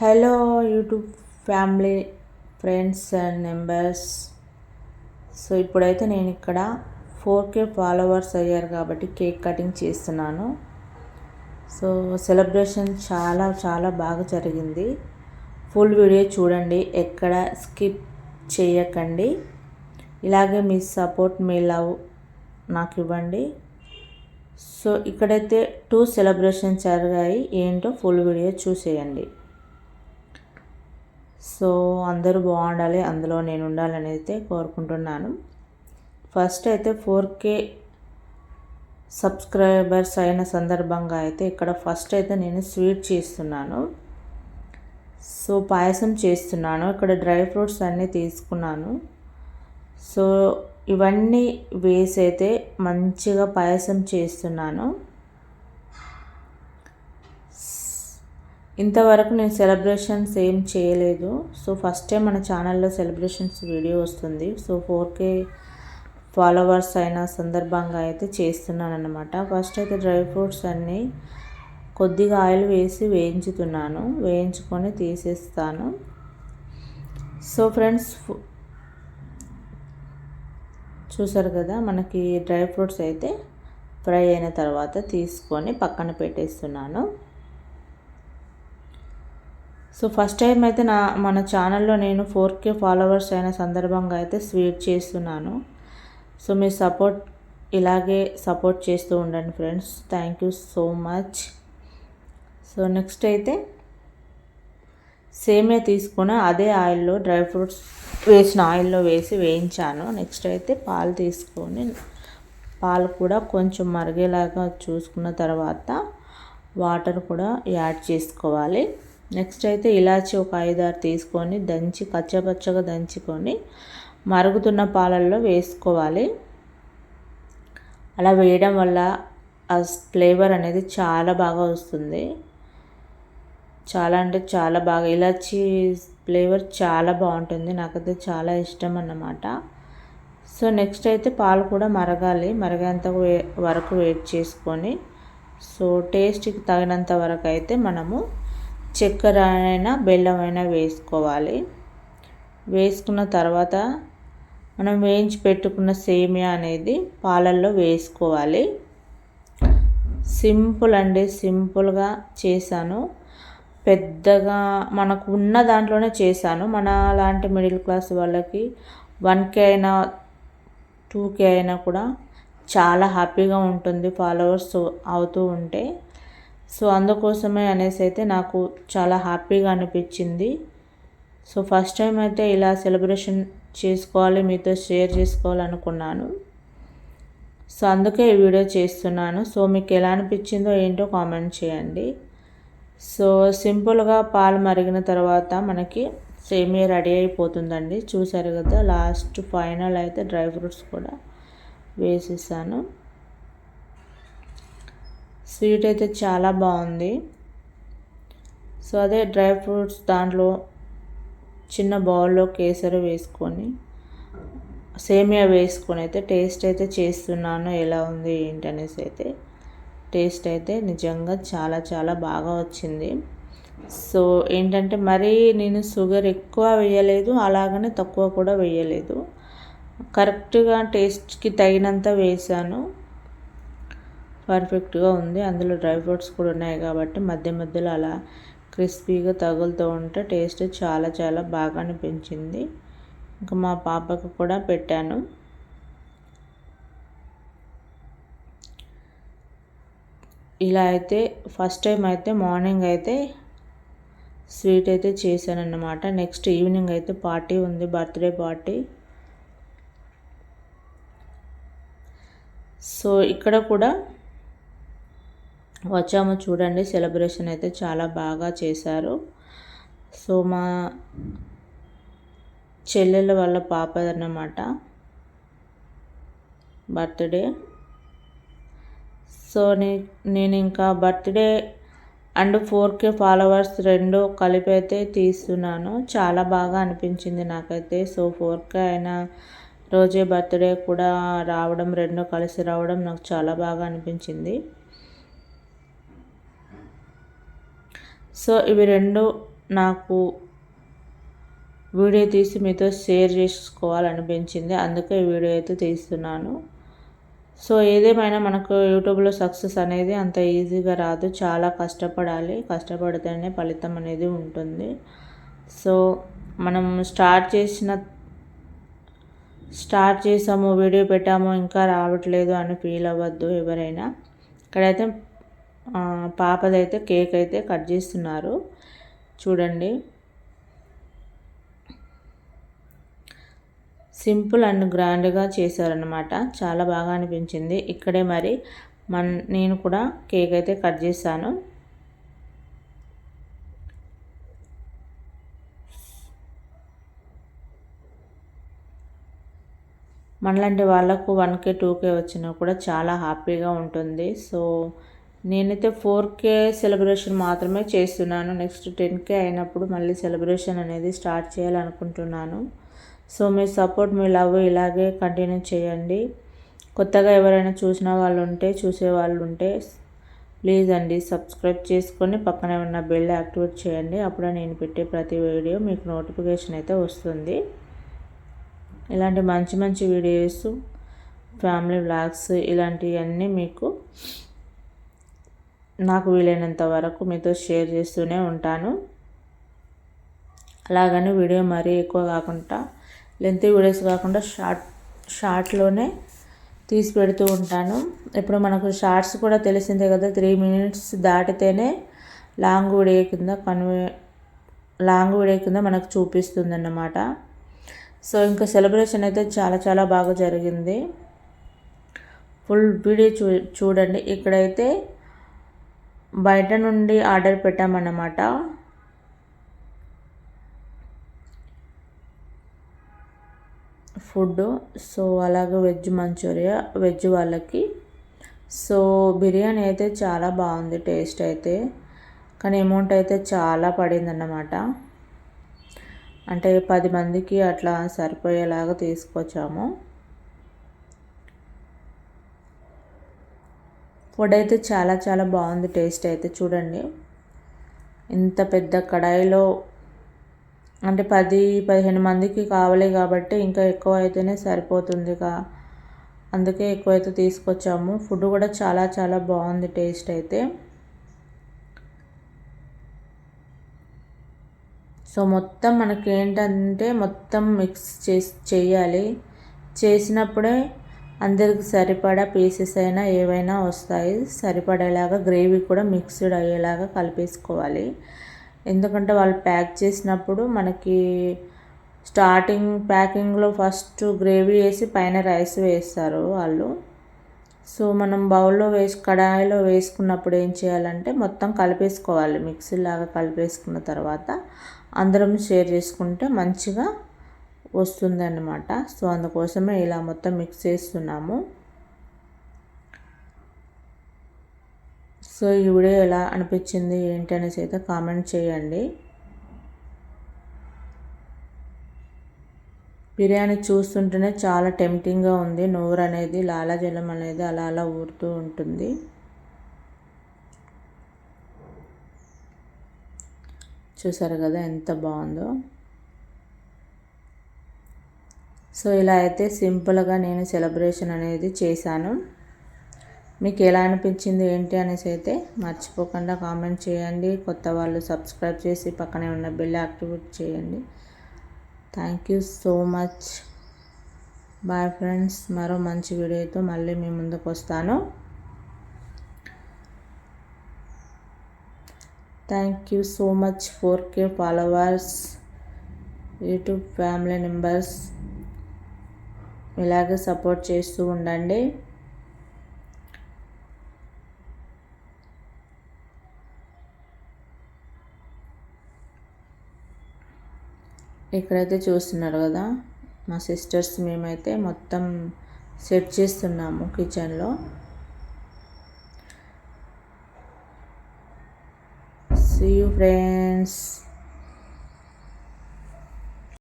Hello YouTube family friends and members so ఇప్పుడైతే నేను ఇక్కడ ఫోర్ కే ఫాలోవర్స్ అయ్యారు కాబట్టి కేక్ కటింగ్ చేస్తున్నాను. సో సెలబ్రేషన్ చాలా చాలా బాగా జరిగింది. ఫుల్ వీడియో చూడండి ఎక్కడ స్కిప్ చేయకండి. ఇలాగే మీ సపోర్ట్ మీ లవ్ నాకు ఇవ్వండి. సో ఇక్కడైతే టూ సెలబ్రేషన్ జరిగాయి. ఏంటో ఫుల్ వీడియో చూసేయండి. సో అందరూ బాగుండాలి అందులో నేను ఉండాలని అయితే కోరుకుంటున్నాను. ఫస్ట్ అయితే ఫోర్ కే సబ్స్క్రైబర్స్ అయిన సందర్భంగా అయితే ఇక్కడ ఫస్ట్ అయితే నేను స్వీట్ చేస్తున్నాను. సో పాయసం చేస్తున్నాను ఇక్కడ డ్రై ఫ్రూట్స్ అన్నీ తీసుకున్నాను. సో ఇవన్నీ వేసి అయితే మంచిగా పాయసం చేస్తున్నాను. ఇంతవరకు నేను సెలబ్రేషన్స్ ఏం చేయలేదు. సో ఫస్ట్ టైం మన ఛానల్లో సెలబ్రేషన్స్ వీడియో వస్తుంది. సో ఫోర్ కే ఫాలోవర్స్ అయిన సందర్భంగా అయితే చేస్తున్నాను అనమాట ఫస్ట్ అయితే డ్రై ఫ్రూట్స్ అన్నీ కొద్దిగా ఆయిల్ వేసి వేయించుతున్నాను. వేయించుకొని తీసేస్తాను. సో ఫ్రెండ్స్ చూసారు కదా మనకి డ్రై ఫ్రూట్స్ అయితే ఫ్రై అయిన తర్వాత తీసుకొని పక్కన పెట్టేస్తున్నాను. సో ఫస్ట్ టైం అయితే నా మన ఛానల్లో నేను ఫోర్ కే ఫాలోవర్స్ అయిన సందర్భంగా అయితే స్వీట్ చేస్తున్నాను. సో మీ సపోర్ట్ ఇలాగే సపోర్ట్ చేస్తూ ఉండండి friends. Thank you so much. So next అయితే సేమే తీసుకుని అదే ఆయిల్లో డ్రై ఫ్రూట్స్ వేసిన ఆయిల్లో వేసి వేయించాను. నెక్స్ట్ అయితే పాలు తీసుకొని పాలు కూడా కొంచెం మరిగేలాగా చూసుకున్న తర్వాత వాటర్ కూడా యాడ్ చేసుకోవాలి. నెక్స్ట్ అయితే ఇలాచి ఒక ఐదారు తీసుకొని దంచి పచ్చపచ్చగా దంచుకొని మరుగుతున్న పాలల్లో వేసుకోవాలి. అలా వేయడం వల్ల ఆ ఫ్లేవర్ అనేది చాలా బాగా వస్తుంది. చాలా అంటే చాలా బాగా ఇలాచి ఫ్లేవర్ చాలా బాగుంటుంది. నాకైతే చాలా ఇష్టం అన్నమాట. సో నెక్స్ట్ అయితే పాలు కూడా మరగాలి. మరగేంత వరకు వెయిట్ చేసుకొని సో టేస్ట్కి తగినంత వరకు అయితే మనము చక్కెర అయినా బెల్లం అయినా వేసుకోవాలి. వేసుకున్న తర్వాత మనం వేయించి పెట్టుకున్న సేమియా అనేది పాలల్లో వేసుకోవాలి. సింపుల్ అండి సింపుల్గా చేశాను. పెద్దగా మనకు ఉన్న దాంట్లోనే చేశాను. మన లాంటి మిడిల్ క్లాస్ వాళ్ళకి వన్ కే అయినా టూ కే అయినా కూడా చాలా హ్యాపీగా ఉంటుంది ఫాలోవర్స్ అవుతూ ఉంటే. సో అందుకోసమే అనేసి అయితే నాకు చాలా హ్యాపీగా అనిపించింది. సో ఫస్ట్ టైం అయితే ఇలా సెలబ్రేషన్ చేసుకోవాలి మీతో షేర్ చేసుకోవాలనుకున్నాను. సో అందుకే ఈ వీడియో చేస్తున్నాను. సో మీకు ఎలా అనిపించిందో ఏంటో కామెంట్ చేయండి. సో సింపుల్గా పాలు మరిగిన తర్వాత మనకి సేమియా రెడీ అయిపోతుందండి. చూసారు కదా లాస్ట్ ఫైనల్ అయితే డ్రై ఫ్రూట్స్ కూడా వేసేసాను. స్వీట్ అయితే చాలా బాగుంది. సో అదే డ్రై ఫ్రూట్స్ దాంట్లో చిన్న బౌల్లో కేసరి వేసుకొని సేమియా వేసుకొని అయితే టేస్ట్ అయితే చేస్తున్నాను. ఎలా ఉంది ఏంటనేసి అయితే టేస్ట్ అయితే నిజంగా చాలా చాలా బాగా వచ్చింది. సో ఏంటంటే మరీ నేను షుగర్ ఎక్కువ వేయలేదు అలాగనే తక్కువ కూడా వేయలేదు. కరెక్ట్గా టేస్ట్కి తగినంత వేసాను. పర్ఫెక్ట్గా ఉంది. అందులో డ్రై ఫ్రూట్స్ కూడా ఉన్నాయి కాబట్టి మధ్య మధ్యలో అలా క్రిస్పీగా తగులుతూ ఉంటే టేస్ట్ చాలా చాలా బాగా అనిపించింది. ఇంకా మా పాపకు కూడా పెట్టాను. ఇలా అయితే ఫస్ట్ టైం అయితే మార్నింగ్ అయితే స్వీట్ అయితే చేశానన్నమాట. నెక్స్ట్ ఈవినింగ్ అయితే పార్టీ ఉంది బర్త్డే పార్టీ. సో ఇక్కడ కూడా వచ్చాము చూడండి. సెలబ్రేషన్ అయితే చాలా బాగా చేశారు. సో మా చెల్లెల వాళ్ళ పాపదన్నమాట బర్త్డే. సో నేను ఇంకా birthday and four K followers రెండు కలిపి అయితే తీస్తున్నాను. చాలా బాగా అనిపించింది నాకైతే. సో ఫోర్ కే అయినా రోజే బర్త్డే కూడా రావడం రెండు కలిసి రావడం నాకు చాలా బాగా అనిపించింది. సో ఇవి రెండు నాకు వీడియో తీసి మీతో షేర్ చేసుకోవాలనిపించింది. అందుకే వీడియో అయితే తీస్తున్నాను. సో ఏదేమైనా మనకు యూట్యూబ్లో సక్సెస్ అనేది అంత ఈజీగా రాదు. చాలా కష్టపడాలి. కష్టపడితేనే ఫలితం అనేది ఉంటుంది. సో మనం స్టార్ట్ చేసిన స్టార్ట్ చేసాము వీడియో పెట్టాము ఇంకా రావట్లేదు అని ఫీల్ అవ్వద్దు ఎవరైనా. ఇక్కడైతే పాపదైతే కేక్ అయితే కట్ చేస్తున్నారు. చూడండి. సింపుల్ అండ్ గ్రాండ్గా చేశారనమాట చాలా బాగా అనిపించింది. ఇక్కడే మరి మన నేను కూడా కేక్ అయితే కట్ చేశాను. మనలాంటి వాళ్ళకు వన్ కే టూ కే వచ్చినా కూడా చాలా హ్యాపీగా ఉంటుంది. సో నేనైతే ఫోర్ కే సెలబ్రేషన్ మాత్రమే చేస్తున్నాను. నెక్స్ట్ టెన్ కే అయినప్పుడు మళ్ళీ సెలబ్రేషన్ అనేది స్టార్ట్ చేయాలనుకుంటున్నాను. సో మీ సపోర్ట్ మీ లవ్ ఇలాగే కంటిన్యూ చేయండి. కొత్తగా ఎవరైనా చూసిన వాళ్ళు ఉంటే చూసే వాళ్ళు ఉంటే ప్లీజ్ అండి సబ్స్క్రైబ్ చేసుకొని పక్కనే ఉన్న బెల్ యాక్టివేట్ చేయండి. అప్పుడు నేను పెట్టే ప్రతి వీడియో మీకు నోటిఫికేషన్ అయితే వస్తుంది. ఇలాంటి మంచి మంచి వీడియోస్ ఫ్యామిలీ వ్లాగ్స్ ఇలాంటివన్నీ మీకు నాకు వీలైనంత వరకు మీతో షేర్ చేస్తూనే ఉంటాను. అలాగని వీడియో మరీ ఎక్కువ కాకుండా లెంత్ వీడియోస్ కాకుండా షార్ట్ షార్ట్లోనే తీసి పెడుతూ ఉంటాను. ఇప్పుడు మనకు షార్ట్స్ కూడా తెలిసిందే కదా త్రీ మినిట్స్ దాటితేనే లాంగ్ వీడియో కింద కన్వే లాంగ్ వీడియో కింద మనకు చూపిస్తుంది అన్నమాట సో ఇంకా సెలబ్రేషన్ అయితే చాలా చాలా బాగా జరిగింది. ఫుల్ వీడియో చూ చూడండి. ఇక్కడైతే బయట నుండి ఆర్డర్ పెట్టామన్నమాట. ఫుడ్ సో అలాగే వెజ్ మంచూరియా వెజ్ వాళ్ళకి. సో బిర్యానీ అయితే చాలా బాగుంది టేస్ట్ అయితే. కానీ అమౌంట్ అయితే చాలా పడిందన్నమాట. అంటే పది మందికి అట్లా సరిపోయేలాగా తీసుకొచ్చాము. ఫుడ్ అయితే చాలా చాలా బాగుంది టేస్ట్ అయితే చూడండి. ఇంత పెద్ద కడాయిలో అంటే పది పదిహేను మందికి కావాలి కాబట్టి ఇంకా ఎక్కువ అయితేనే సరిపోతుందిగా అందుకే ఎక్కువైతే తీసుకొచ్చాము. ఫుడ్ కూడా చాలా చాలా బాగుంది టేస్ట్ అయితే. సో మొత్తం మనకి ఏంటంటే మొత్తం మిక్స్ చేసి చేయాలి. చేసినప్పుడే అందరికి సరిపడా పీసెస్ అయినా ఏవైనా వస్తాయి. సరిపడేలాగా గ్రేవీ కూడా మిక్స్డ్ అయ్యేలాగా కలిపేసుకోవాలి. ఎందుకంటే వాళ్ళు ప్యాక్ చేసినప్పుడు మనకి స్టార్టింగ్ ప్యాకింగ్లో ఫస్ట్ గ్రేవీ వేసి పైన రైస్ వేస్తారు వాళ్ళు. సో మనం బౌల్లో వేసి కడాయిలో వేసుకున్నప్పుడు ఏం చేయాలంటే మొత్తం కలిపేసుకోవాలి. మిక్సీలాగా కలిపేసుకున్న తర్వాత అందరం షేర్ చేసుకుంటే మంచిగా వస్తుందన్నమాట. సో అందుకోసమే ఇలా మొత్తం మిక్స్ చేస్తున్నాము. సో ఈ వీడియో ఎలా అనిపించింది ఏంటి అనేసి అయితే కామెంట్ చేయండి. బిర్యానీ చూస్తుంటేనే చాలా టెంప్టింగ్గా ఉంది. నోరు అనేది లాలాజలం అనేది అలా అలా ఊరుతూ ఉంటుంది. చూసారు కదా ఎంత బాగుందో. సో ఇలా అయితే సింపుల్గా నేను సెలబ్రేషన్ అనేది చేశాను. మీకు ఎలా అనిపించింది ఏంటి అనేసి అయితే మర్చిపోకుండా కామెంట్ చేయండి. కొత్త వాళ్ళు సబ్స్క్రైబ్ చేసి పక్కనే ఉన్న బిల్ యాక్టివేట్ చేయండి. Thank you so much. Bye friends మరో మంచి వీడియోతో మళ్ళీ మీ ముందుకు వస్తాను. Thank you so much. Four K followers YouTube family members. ఇలాగే సపోర్ట్ చేస్తూ ఉండండి. ఇక్కడైతే చూస్తున్నారు కదా మా సిస్టర్స్ మేమైతే మొత్తం సెట్ చేస్తున్నాము కిచెన్లో సీ యూ ఫ్రెండ్స్